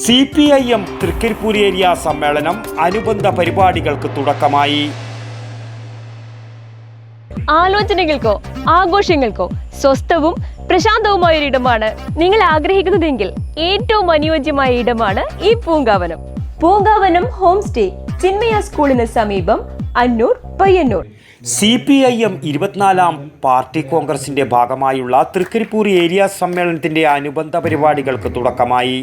C P I M Trikaripur area സമ്മേളനം അനുബന്ധ പരിപാടികൾക്ക് തുടക്കമായി. ആലോചനകൾക്കോ ആഘോഷങ്ങൾക്കോ സ്വസ്ഥവും പ്രശാന്തവുമായ ഒരു ഇടമാണ് നിങ്ങൾ ആഗ്രഹിക്കുന്നതെങ്കിൽ ഏറ്റവും അനുയോജ്യമായ ഇടമാണ് ഈ പൂങ്കാവനം. പൂങ്കാവനം ഹോം സ്റ്റേ ചിന്മയ സ്കൂളിന് സമീപം Annur Payyanur. C P I M ഇരുപത്തിനാലാം പാർട്ടി കോൺഗ്രസിന്റെ ഭാഗമായുള്ള തൃക്കരിപ്പൂർ ഏരിയ സമ്മേളനത്തിന്റെ അനുബന്ധ പരിപാടികൾക്ക് തുടക്കമായി.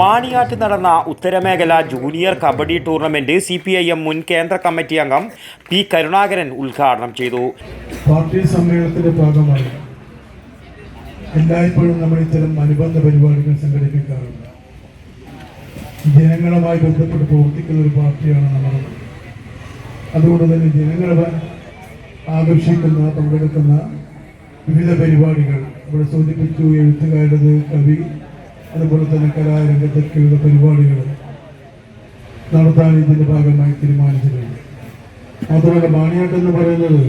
മാണിയാട്ട് നടന്ന ഉത്തരമേഖല junior kabaddi tournament C P I M മുൻ കേന്ദ്ര കമ്മിറ്റി അംഗം പി കരുണാകരൻ ഉദ്ഘാടനം ചെയ്തു. പാർട്ടി സമ്മേളനത്തിന്റെ ഭാഗമായി എല്ലായ്പ്പോഴും നമ്മൾ ഇത്തരം അനുബന്ധ പരിപാടികൾ സംഘടിപ്പിക്കാറുണ്ട്. ജനങ്ങളുമായി ബന്ധപ്പെട്ട് പ്രവർത്തിക്കുന്ന ഒരു പാർട്ടിയാണ് നമ്മൾ. അതുകൊണ്ട് തന്നെ ജനങ്ങളെ ആകർഷിക്കുന്ന പങ്കെടുക്കുന്ന വിവിധ പരിപാടികൾ. ഇവിടെ സൂചിപ്പിച്ചു എഴുത്തുകാരുടേത് കവി അതുപോലെ തന്നെ കലാരംഗത്തൊക്കെയുള്ള പരിപാടികൾ നടത്താൻ ഇതിന്റെ ഭാഗമായി തീരുമാനിച്ചിട്ടുണ്ട്. മാത്രമല്ല മാണിയാട്ട് എന്ന് പറയുന്നത്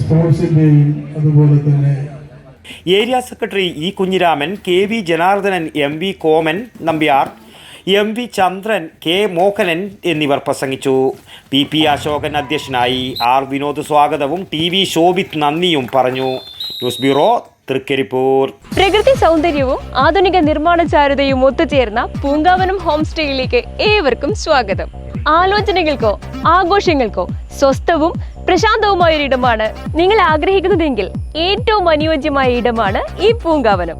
സ്പോർട്സിന്റെയും അതുപോലെ തന്നെ area secretary E Kunhiraman K V Janardhanan M V Koman Nambiar M V Chandran K Mohanan എന്നിവർ പ്രസംഗിച്ചു. പി പി അശോകൻ അധ്യക്ഷനായി ആർ വിനോദ് സ്വാഗതവും ടി വി ശോഭിത് നന്ദിയും പറഞ്ഞു. News bureau Trikaripur. പ്രകൃതി സൗന്ദര്യവും ആധുനിക നിർമ്മാണ ചാരുതയും ഒത്തുചേർന്ന പൂങ്കാവനം ഹോം സ്റ്റേയിലേക്ക് ഏവർക്കും സ്വാഗതം. ആലോചനകൾക്കോ ആഘോഷങ്ങൾക്കോ സ്വസ്ഥവും പ്രശാന്തവുമായ ഒരിടമാണ് നിങ്ങൾ ആഗ്രഹിക്കുന്നതെങ്കിൽ ഏറ്റവും അനുയോജ്യമായ ഇടമാണ് ഈ പൂങ്കാവനം.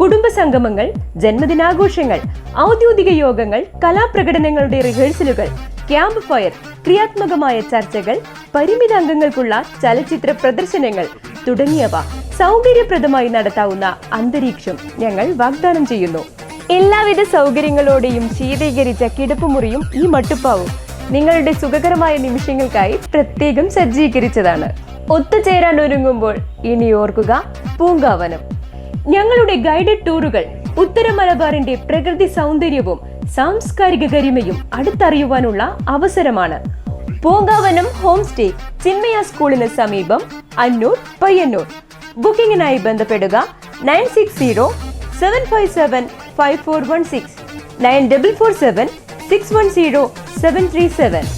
കുടുംബ സംഗമങ്ങൾ ജന്മദിനാഘോഷങ്ങൾ ഔദ്യോഗിക യോഗങ്ങൾ കലാപ്രകടനങ്ങളുടെ റിഹേഴ്സലുകൾ ക്യാമ്പ് ഫയർ ക്രിയാത്മകമായ ചർച്ചകൾ പരിമിത അംഗങ്ങൾക്കുള്ള ചലച്ചിത്ര പ്രദർശനങ്ങൾ തുടങ്ങിയവ സൗകര്യപ്രദമായി നടത്താവുന്ന അന്തരീക്ഷം ഞങ്ങൾ വാഗ്ദാനം ചെയ്യുന്നു. എല്ലാവിധ സൗകര്യങ്ങളോടെയും ശീതീകരിച്ച കിടപ്പുമുറിയും ഈ മട്ടുപ്പാവും നിങ്ങളുടെ സുഖകരമായ നിമിഷങ്ങൾക്കായി പ്രത്യേകം സജ്ജീകരിച്ചതാണ്. ഒത്തുചേരാൻ ഒരുങ്ങുമ്പോൾ ഇനി ഓർക്കുക പൂങ്കാവനം. ഞങ്ങളുടെ ഗൈഡഡ് ടൂറുകൾ ഉത്തര മലബാറിന്റെ പ്രകൃതി സൗന്ദര്യവും സാംസ്കാരിക ഗരിമയും അടുത്തറിയുവാനുള്ള അവസരമാണ്. പൂങ്കാവനം ഹോം സ്റ്റേ ചിന്മയ സ്കൂളിന് സമീപം അന്നൂർ പയ്യന്നൂർ. ബുക്കിംഗിനായി ബന്ധപ്പെടുക nine six zero seven five seven five four one six nine double four seven six one zero seven three seven.